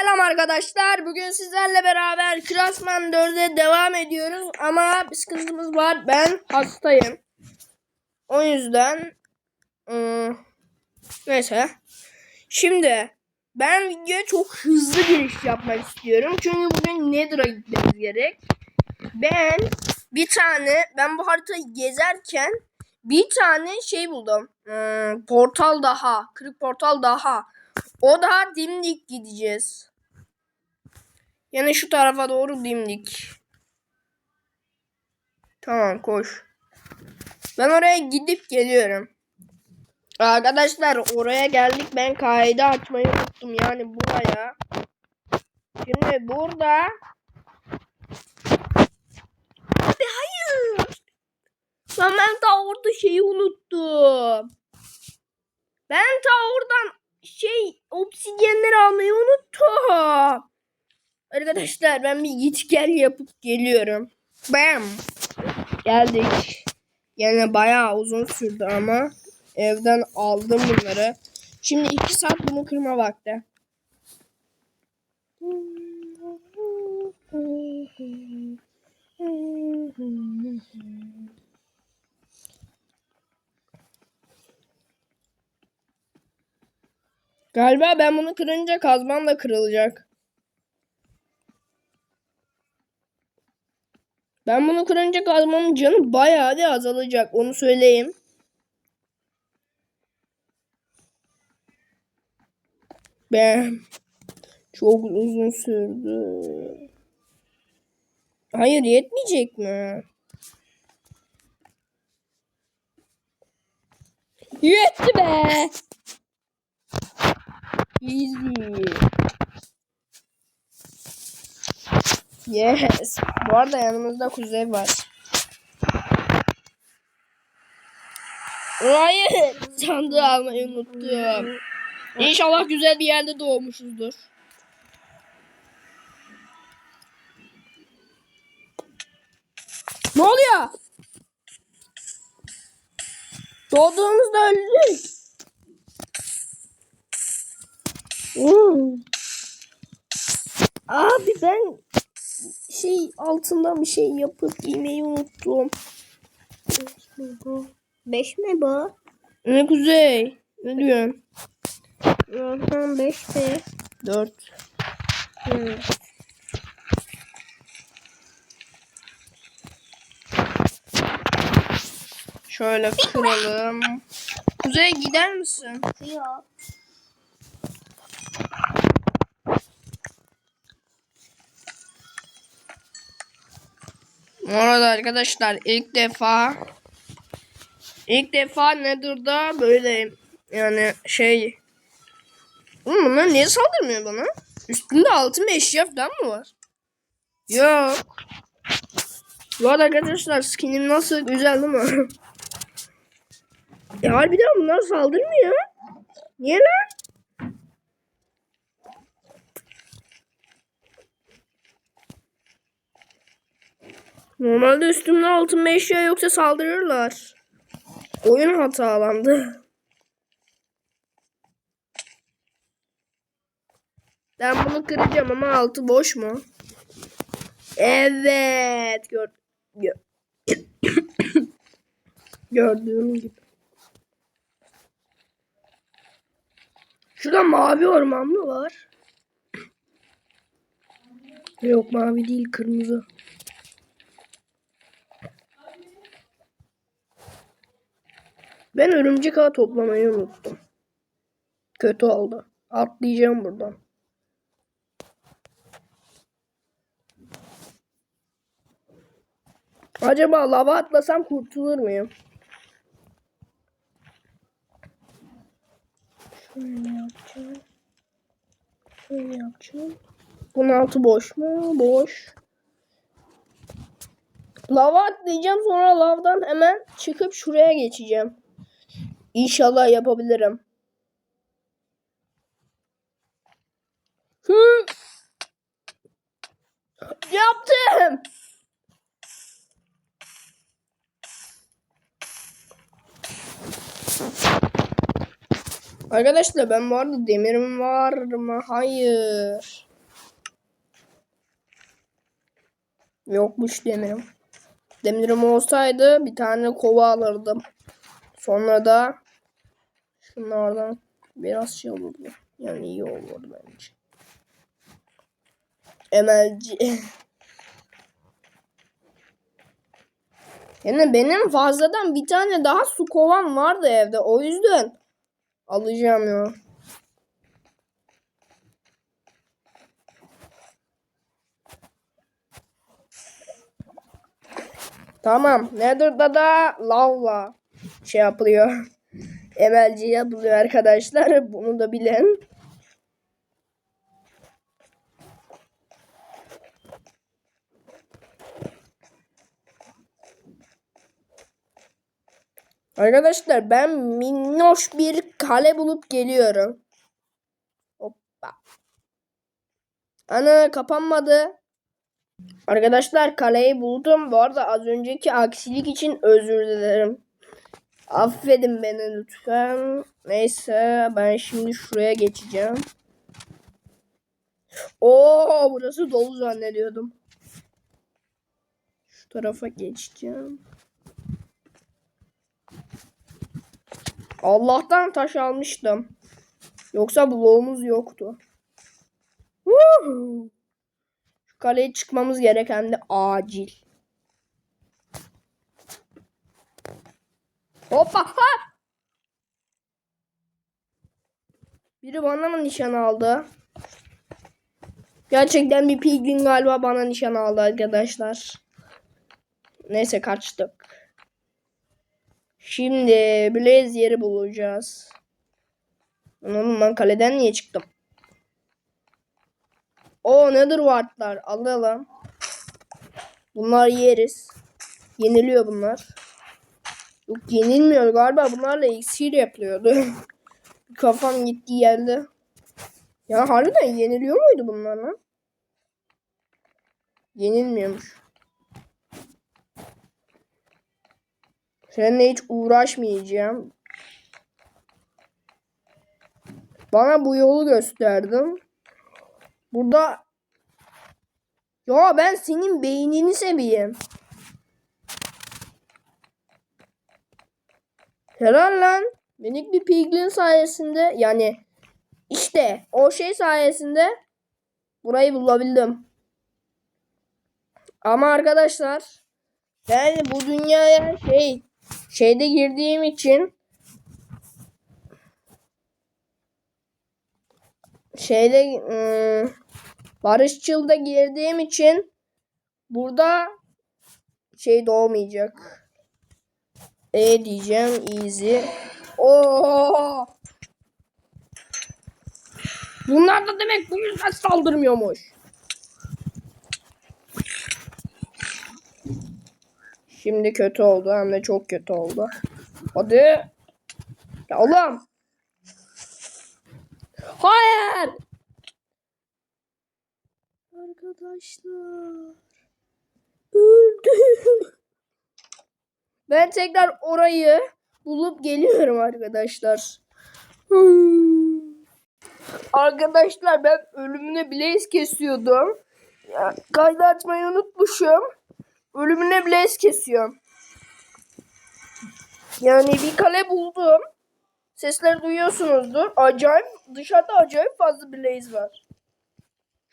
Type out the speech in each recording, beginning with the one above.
Selam arkadaşlar. Bugün sizlerle beraber Klasman 4'e devam ediyoruz. Ama bir sıkıntımız var. Ben hastayım. O yüzden ıı, neyse. Şimdi ben videoya çok hızlı giriş yapmak istiyorum. Çünkü bugün Nether'a gitmemiz gerek. Ben bir tane ben bu haritayı gezerken bir tane şey buldum. Hmm, portal daha. Kırık portal daha. O daha dimdik gideceğiz. Yani şu tarafa doğru dimdik. Tamam koş. Ben oraya gidip geliyorum. Arkadaşlar oraya geldik. Ben kaydı açmayı unuttum. Yani buraya. Şimdi burada. Abi hayır. Lan ben ta orada şeyi unuttum. Ben ta oradan şey obsidyenleri almayı unuttum. Arkadaşlar ben bir git gel yapıp geliyorum. Bam. Geldik. Yani bayağı uzun sürdü ama evden aldım bunları. Şimdi iki saat bunu kırma vakti. Galiba ben bunu kırınca kazmam da kırılacak. Ben bunu kırınca kazmamın canı bayağı da azalacak. Onu söyleyeyim. Ben çok uzun sürdü. Hayır yetmeyecek mi? Yetti be. Easy. Yes. Bu arada yanımızda kuzey var. Hayır. Sandığı almayı unuttum. İnşallah güzel bir yerde doğmuşuzdur. Ne oluyor? Doğduğumuzda öldük. Hmm. Abi ben şey altından bir şey yapıp giymeyi unuttum. Beş mi bu? Beş mi bu? Ne kuzey? Ne diyorsun? Zaten beş mi? Dört. Şöyle kıralım. Kuzey gider misin? Yok. Bu arada arkadaşlar ilk defa ilk defa Nether'da böyle yani şey Oğlum bunlar niye saldırmıyor bana? Üstünde altın eşya falan mı var? Yok. Bu arada arkadaşlar skinim nasıl güzel değil mi? ya harbiden bunlar saldırmıyor. Niye lan? Normalde üstümde altın bir eşya yoksa saldırırlar. Oyun hatalandı. Ben bunu kıracağım ama altı boş mu? Evet. Gör gö- Gördüğüm gibi. Şurada mavi orman mı var? Yok mavi değil kırmızı. Ben örümcek ağı toplamayı unuttum. Kötü oldu. Atlayacağım buradan. Acaba lava atlasam kurtulur muyum? Şöyle yapacağım. Şöyle yapacağım. Bunun altı boş mu? Boş. Lava atlayacağım sonra lavdan hemen çıkıp şuraya geçeceğim. İnşallah yapabilirim. Hı. Yaptım. Arkadaşlar ben bu arada demirim var mı? Hayır. Yokmuş demirim. Demirim olsaydı bir tane kova alırdım. Sonra da şunlardan biraz şey olurdu. Yani iyi olurdu bence. Emelci. Yani benim fazladan bir tane daha su kovam vardı evde. O yüzden alacağım ya. Tamam. Nether'da da lavla şey yapılıyor. Emelci yapılıyor arkadaşlar. Bunu da bilen. Arkadaşlar ben minnoş bir kale bulup geliyorum. Hoppa. Ana kapanmadı. Arkadaşlar kaleyi buldum. Bu arada az önceki aksilik için özür dilerim. Affedin beni lütfen. Neyse ben şimdi şuraya geçeceğim. Oo burası dolu zannediyordum. Şu tarafa geçeceğim. Allah'tan taş almıştım. Yoksa bloğumuz yoktu. Woohoo! Şu kaleye çıkmamız gereken de acil. Hoppa! Ha! Biri bana mı nişan aldı? Gerçekten bir piglin galiba bana nişan aldı arkadaşlar. Neyse kaçtık. Şimdi Blaze yeri bulacağız. Oğlum ben kaleden niye çıktım? O nedir wardlar? Alalım. Bunlar yeriz. Yeniliyor bunlar. Yok yenilmiyor galiba. Bunlarla iksir yapılıyordu. Kafam gittiği yerde. Ya harbiden yeniliyor muydu bunlar lan? Yenilmiyormuş. Seninle hiç uğraşmayacağım. Bana bu yolu gösterdin. Burada ya ben senin beynini seveyim. Helal lan. Minik bir piglin sayesinde yani işte o şey sayesinde burayı bulabildim. Ama arkadaşlar ben bu dünyaya şey şeyde girdiğim için şeyde ıı, barışçılda girdiğim için burada şey doğmayacak. E diyeceğim easy. Oo! Bunlar da demek bu yüzden saldırmıyormuş. Şimdi kötü oldu hem de çok kötü oldu. Hadi. Ya oğlum. Hayır. Arkadaşlar. Öldüm. Ben tekrar orayı bulup geliyorum arkadaşlar. Arkadaşlar ben ölümüne blaze kesiyordum. Kaydı açmayı unutmuşum. Ölümüne blaze kesiyorum. Yani bir kale buldum. Sesleri duyuyorsunuzdur. Acayip dışarıda acayip fazla blaze var.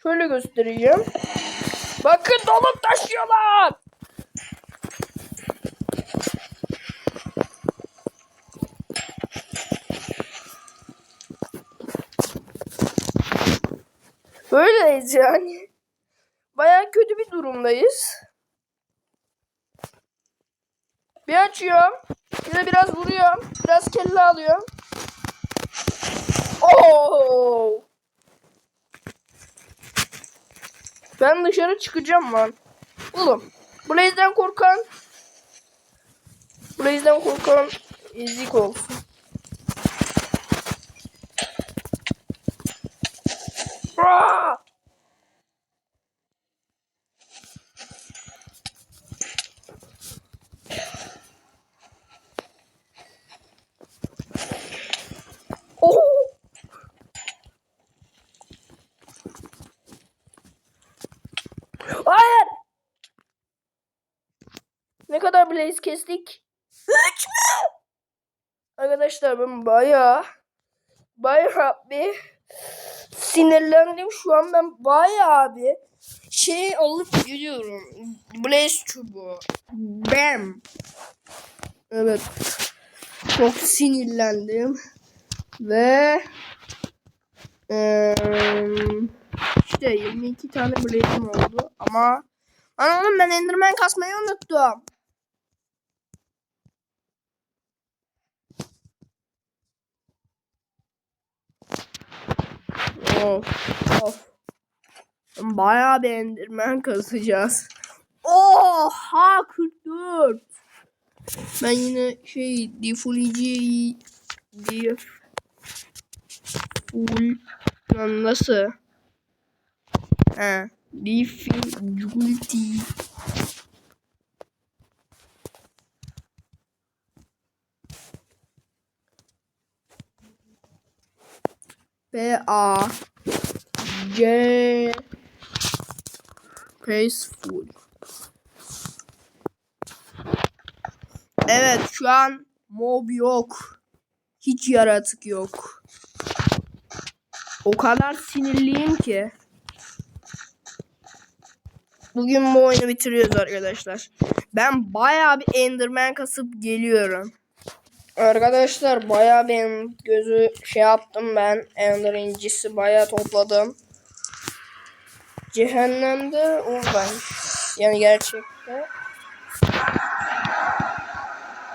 Şöyle göstereceğim. Bakın dolup taşıyorlar. Böyleyiz yani. Baya kötü bir durumdayız. Bir açıyorum. De biraz vuruyorum. Biraz kelle alıyorum. Oo! Ben dışarı çıkacağım lan. Oğlum. Blaze'den korkan. Blaze'den korkan ezik olsun. Aa! Oo! Kadar blaze kestik? 3 mü? Arkadaşlar ben bayağı bayağı bir sinirlendim. Şu an ben bayağı bir şey alıp gidiyorum. Blaze çubuğu. Bam. Evet. Çok sinirlendim. Ve eee işte 22 tane blaze'im oldu ama oğlum ben Enderman kasmayı unuttum. Of of. Bayağı bir Enderman kasacağız. Oha 44. Ben yine şey defolici diye full lan nasıl? He. Difficulty. B A C Peaceful. Evet şu an mob yok. Hiç yaratık yok. O kadar sinirliyim ki. Bugün bu oyunu bitiriyoruz arkadaşlar. Ben bayağı bir Enderman kasıp geliyorum. Arkadaşlar bayağı benim gözü şey yaptım ben. Ender incisi bayağı topladım. Cehennemde oradaymış. Yani gerçekte.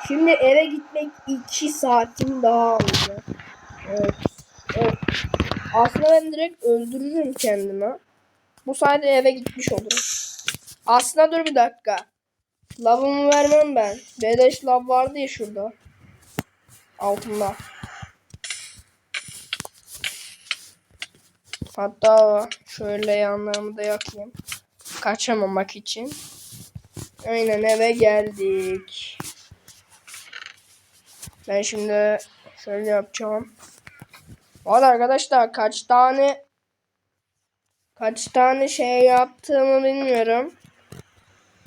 Şimdi eve gitmek 2 saatim daha alacak. Evet. evet. Aslında ben direkt öldürürüm kendimi. Bu sayede eve gitmiş olurum. Aslında dur bir dakika. Lavımı vermem ben. Beleş lav vardı ya şurada. Altında. Hatta şöyle yanlarımı da yakayım. Kaçamamak için. Aynen eve geldik. Ben şimdi şöyle yapacağım. Valla arkadaşlar kaç tane kaç tane şey yaptığımı bilmiyorum.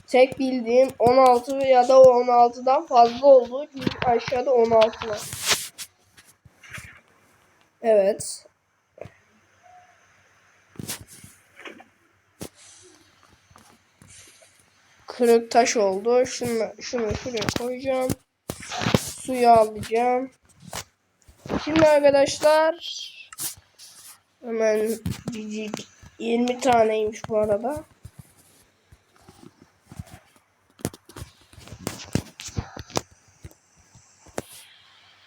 Tek bildiğim 16 ya da 16'dan fazla oldu. Çünkü aşağıda 16 var. Evet. Kırık taş oldu. Şunu, şunu şuraya koyacağım. Suyu alacağım. Şimdi arkadaşlar hemen cicik 20 taneymiş bu arada.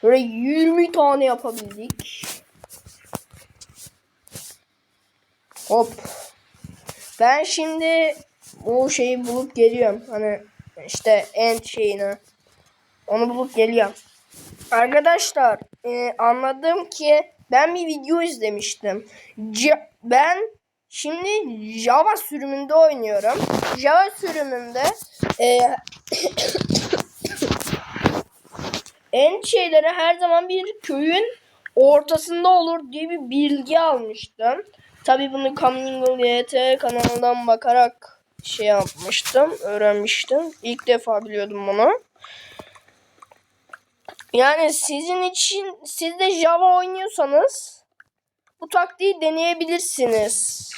Böyle 20 tane yapabildik. Hop. Ben şimdi bu şeyi bulup geliyorum. Hani işte end şeyini. Onu bulup geliyorum. Arkadaşlar e, anladım ki ben bir video izlemiştim. C- ben şimdi Java sürümünde oynuyorum. Java sürümünde e, en şeyleri her zaman bir köyün ortasında olur diye bir bilgi almıştım. Tabi bunu Commingle YT kanalından bakarak şey yapmıştım, öğrenmiştim. İlk defa biliyordum bunu. Yani sizin için siz de Java oynuyorsanız bu taktiği deneyebilirsiniz.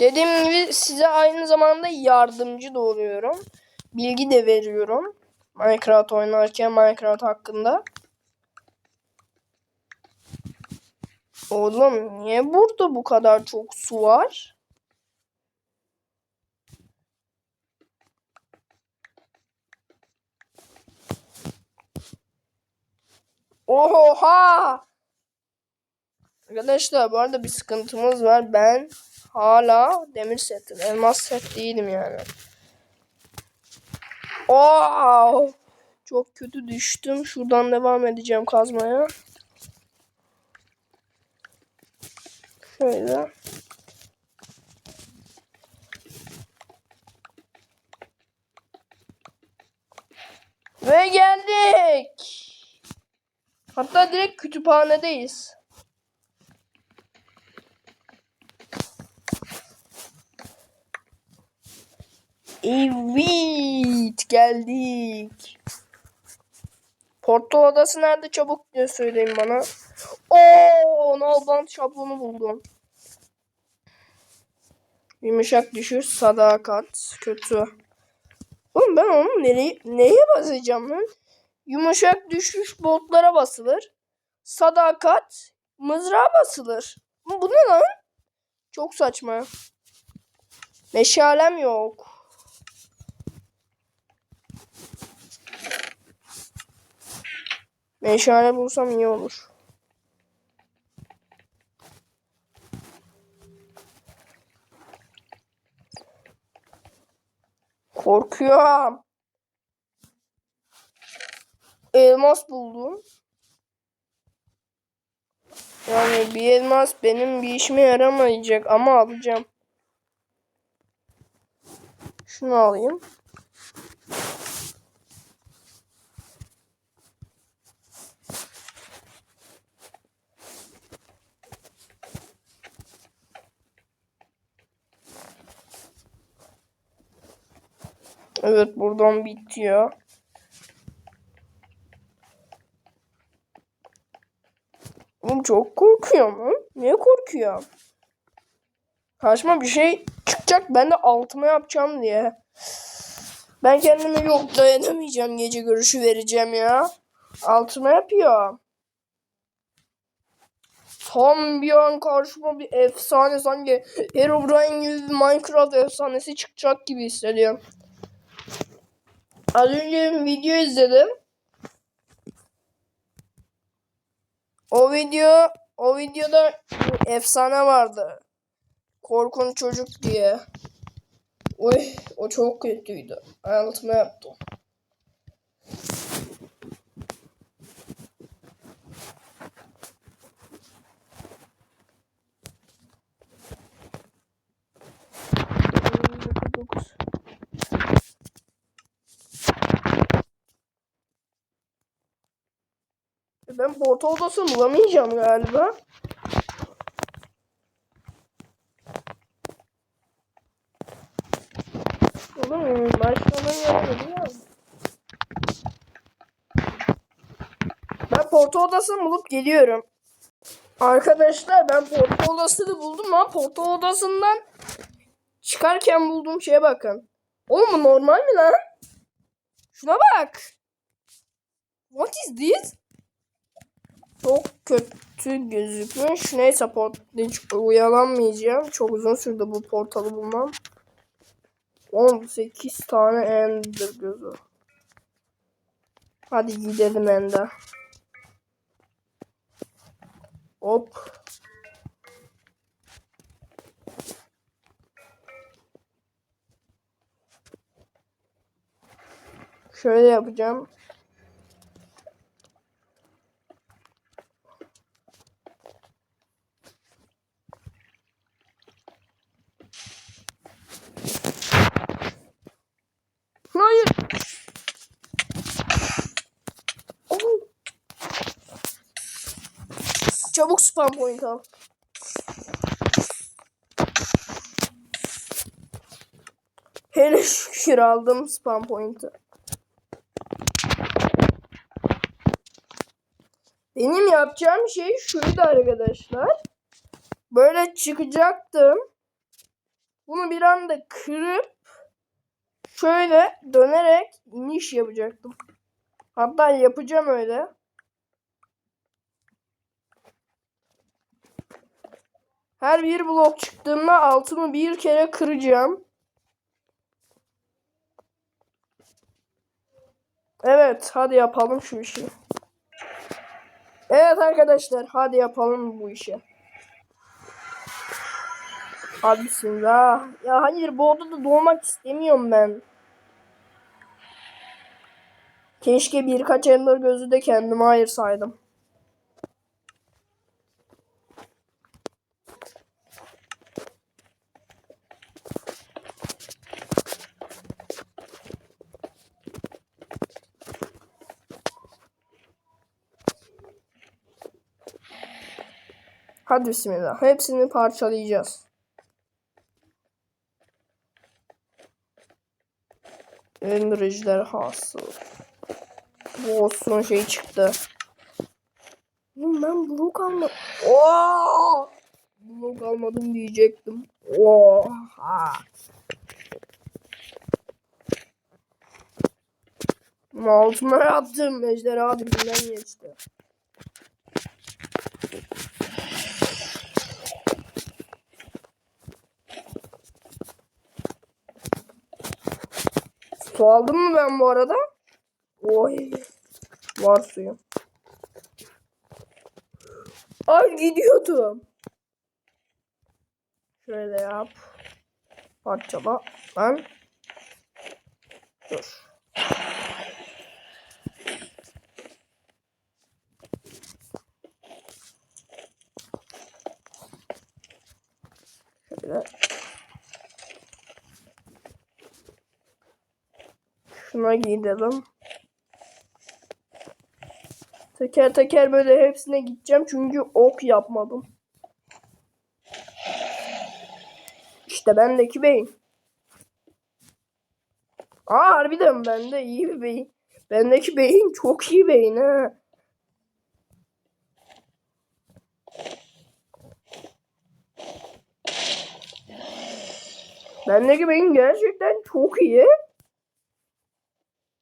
Dediğim gibi size aynı zamanda yardımcı da oluyorum. Bilgi de veriyorum. Minecraft oynarken Minecraft hakkında. Oğlum niye burada bu kadar çok su var? Oha! Arkadaşlar bu arada bir sıkıntımız var. Ben hala demir setim. Elmas set değilim yani. Oh! Çok kötü düştüm. Şuradan devam edeceğim kazmaya. Şöyle. Ve geldik. Hatta direkt kütüphanedeyiz. Evet geldik. Porto odası nerede çabuk diye söyleyin bana. Oo, Nalbant şablonu buldum. Yumuşak düşüş, sadakat, kötü. Oğlum ben onu nereye, neye basacağım lan? Yumuşak düşüş botlara basılır. Sadakat mızrağa basılır. Bu ne lan? Çok saçma. Meşalem yok. Meşale bulsam iyi olur. Korkuyorum. Elmas buldum. Yani bir elmas benim bir işime yaramayacak ama alacağım. Şunu alayım. Evet buradan bitiyor. Oğlum çok korkuyorum lan. Niye korkuyorum? Karşıma bir şey çıkacak ben de altıma yapacağım diye. Ben kendime yok dayanamayacağım gece görüşü vereceğim ya. Altıma yapıyor. Tam bir an karşıma bir efsane sanki Herobrine gibi Minecraft efsanesi çıkacak gibi hissediyorum. Az önce bir video izledim. O video o videoda efsane vardı. Korkunç çocuk diye. Oy o çok kötüydü. Altıma yaptım. Ben porta odasını bulamayacağım galiba. Oğlum başlaman gerekiyor ya. Ben porta odasını bulup geliyorum. Arkadaşlar ben porta odasını buldum ama porta odasından çıkarken bulduğum şeye bakın. Oğlum bu normal mi lan? Şuna bak. What is this? Çok kötü gözükmüş. Neyse port hiç uyanamayacaağım. Çok uzun sürdü bu portalı bulmam. 18 tane ender gözü. Hadi gidelim ender. Hop. Şöyle yapacağım. Hayır. Oh. Spam point al. Hele şükür aldım spam point'i. Benim yapacağım şey şuydu arkadaşlar. Böyle çıkacaktım. Bunu bir anda kırıp şöyle dönerek iniş yapacaktım. Hatta yapacağım öyle. Her bir blok çıktığımda altımı bir kere kıracağım. Evet hadi yapalım şu işi. Evet arkadaşlar hadi yapalım bu işi. Hadi bismillah. Ya hayır bu odada doğmak istemiyorum ben. Keşke birkaç ender gözü de kendime ayırsaydım. Hadi bismillah. Hepsini parçalayacağız. Ender ejderhası. Bu olsun şey çıktı. Oğlum ben blok almadım. Oo! Blok almadım diyecektim. Oha! Altıma yaptım. Ejderha dibinden geçti. Su aldım mı ben bu arada? Oy. Var suyum. Ay gidiyordum. Şöyle yap. Parçala. Ben. Dur. Şöyle. Şuna gidelim. Teker teker böyle hepsine gideceğim çünkü ok yapmadım. İşte bendeki beyin. Aa harbiden bende iyi bir beyin. Bendeki beyin çok iyi beyin ha. Bendeki beyin gerçekten çok iyi.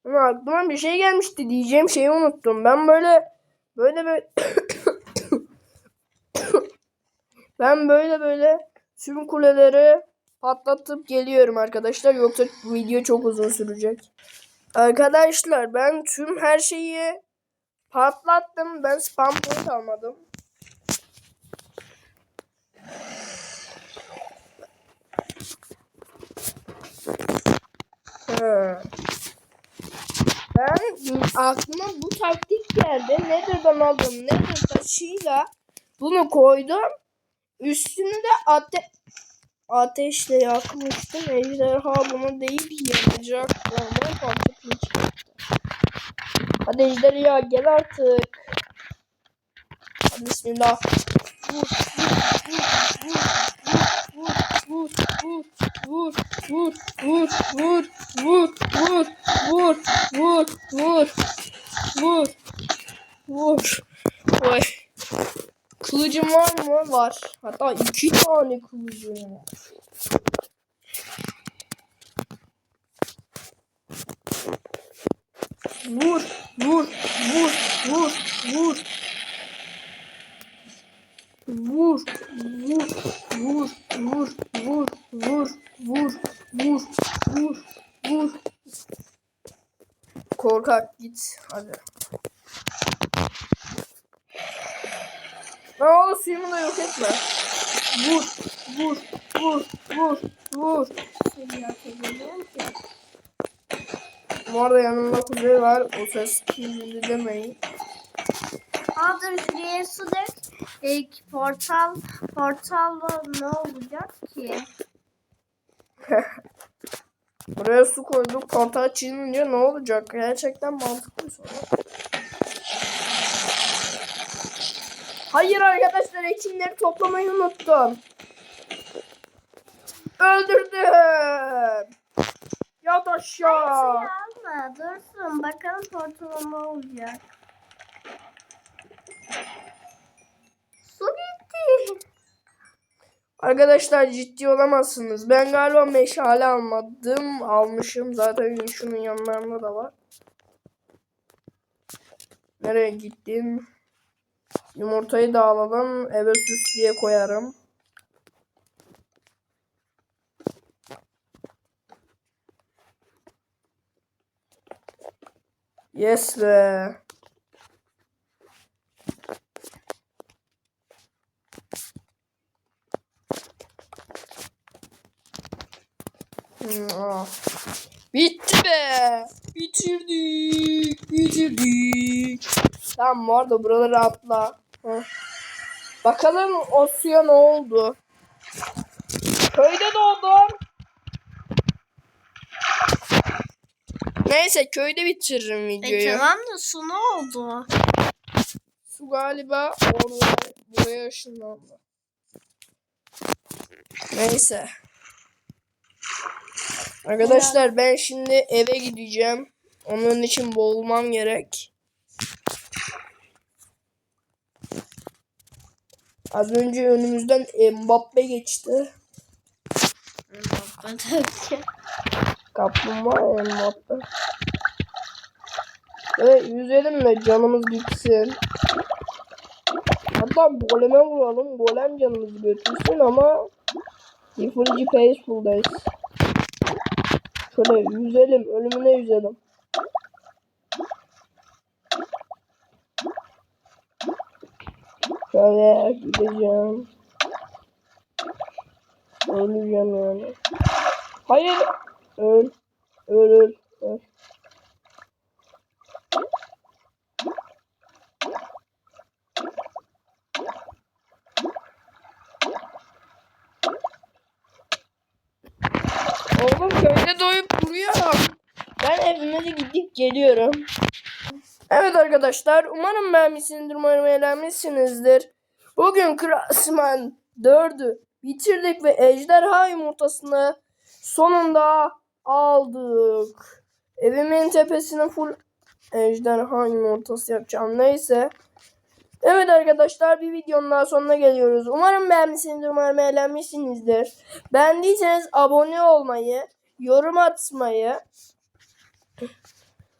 Ama aklıma bir şey gelmişti diyeceğim şeyi unuttum. Ben böyle böyle böyle ben böyle böyle tüm kuleleri patlatıp geliyorum arkadaşlar. Yoksa video çok uzun sürecek. Arkadaşlar ben tüm her şeyi patlattım. Ben spam point almadım. He. Ben aklıma bu taktik geldi. Nether'dan aldım. Nether taşıyla bunu koydum. Üstünü de ate ateşle yakmıştım. Ejderha bunu deyip yanacak. Ama patlatmayacak. Hadi ejderha gel artık. Hadi bismillah. Vur, vur, vur, vur, vur, vur, vur, vur, vur, vur, vur, vur, vur, Oy. Kılıcım var mı? Var. Hatta iki tane kılıcım var. Vur, vur, vur, vur, vur. Vur, vur, vur, vur, vur, vur, vur, vur, vur, vur. Korkak git hadi. Ne oldu suyumu da yok etme. Vur, vur, vur, vur, vur. Bu arada yanımda kuzey var. O ses kirli demeyin. Aa dur şuraya su dök. İlk portal, portalla ne olacak ki? Buraya su koyduk. Portal çizilince ne olacak? Gerçekten mantıklı bir soru. Hayır arkadaşlar ekinleri toplamayı unuttum. Öldürdüm. Yat aşağı. Şey alma dursun bakalım portala ne olacak. Su gitti. Arkadaşlar ciddi olamazsınız. Ben galiba meşale almadım. Almışım. Zaten şunun yanlarında da var. Nereye gittin? Yumurtayı da alalım. Eve süs diye koyarım. Yes be. Hmm, ah. Bitti be. Bitirdik. Bitirdik. Tamam bu arada buraları atla. Heh. Bakalım o suya ne oldu? Köyde doğdum. Neyse köyde bitiririm E videoyu. tamam da su ne oldu? Su galiba orada buraya ışınlandı. Neyse. Arkadaşlar ben şimdi eve gideceğim. Onun için boğulmam gerek. Az önce önümüzden Mbappe geçti. Kaplumbağa Mbappe. Evet yüzelim de canımız gitsin. Hatta goleme vuralım. Golem canımızı götürsün ama Yıfırıcı Peaceful'dayız. Şöyle yüzelim. Ölümüne yüzelim. Şöyle gideceğim. Öleceğim yani. Hayır. Öl. Öl öl. öl. Oğlum köyde doyup duruyorum. Ben evime de gidip geliyorum. Evet arkadaşlar umarım beğenmişsinizdir umarım eğlenmişsinizdir. Bugün Klasman 4'ü bitirdik ve ejderha yumurtasını sonunda aldık. Evimin tepesine full ejderha yumurtası yapacağım. Neyse. Evet arkadaşlar bir videonun daha sonuna geliyoruz. Umarım beğenmişsinizdir, umarım eğlenmişsinizdir. Beğendiyseniz abone olmayı, yorum atmayı,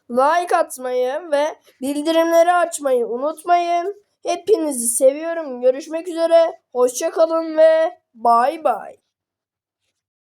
like atmayı ve bildirimleri açmayı unutmayın. Hepinizi seviyorum. Görüşmek üzere. Hoşçakalın ve bay bay.